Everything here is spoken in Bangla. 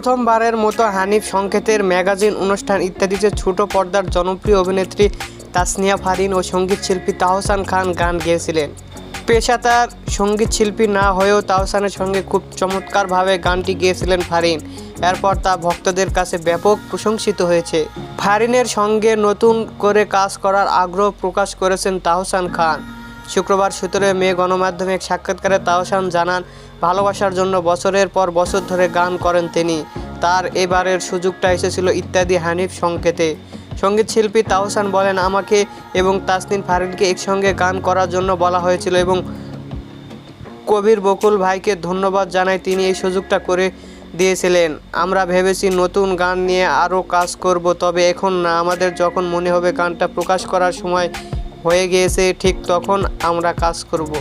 প্রথমবারের মতো হানিফ সংকেতের ম্যাগাজিন অনুষ্ঠান ইত্যাদিতে ছোট পর্দার জনপ্রিয় অভিনেত্রী তাসনিয়া ফারিন ও সংগীত শিল্পী তাহসান খান গান গেয়েছিলেন। পেশাদার সংগীত শিল্পী না হয়েও তাহসানের সঙ্গে খুব চমৎকারভাবে গানটি গেয়েছিলেন ফারিন। এরপর তা ভক্তদের কাছে ব্যাপক প্রশংসিত হয়েছে। ফারিনের সঙ্গে নতুন করে কাজ করার আগ্রহ প্রকাশ করেছেন তাহসান খান। শুক্রবার সতেরোই মে গণমাধ্যমে এক সাক্ষাৎকারে তাহসান জানান, ভালোবাসার জন্য বছরের পর বছর ধরে গান করেন তিনি। তার এবারের সুযোগটা এসেছিল ইত্যাদি হানিফ সংকেতে। সংগীত শিল্পী তাহসান বলেন, আমাকে এবং তাসনিন ফারিনকে একসঙ্গে গান করার জন্য বলা হয়েছিল এবং কবির বকুল ভাইকে ধন্যবাদ জানাই তিনি এই সুযোগটা করে দিয়েছিলেন। আমরা ভেবেছি নতুন গান নিয়ে আরও কাজ করব, তবে এখন না, আমাদের যখন মনে হবে গানটা প্রকাশ করার সময় হয়ে গিয়েছে ঠিক তখন আমরা কাজ করব।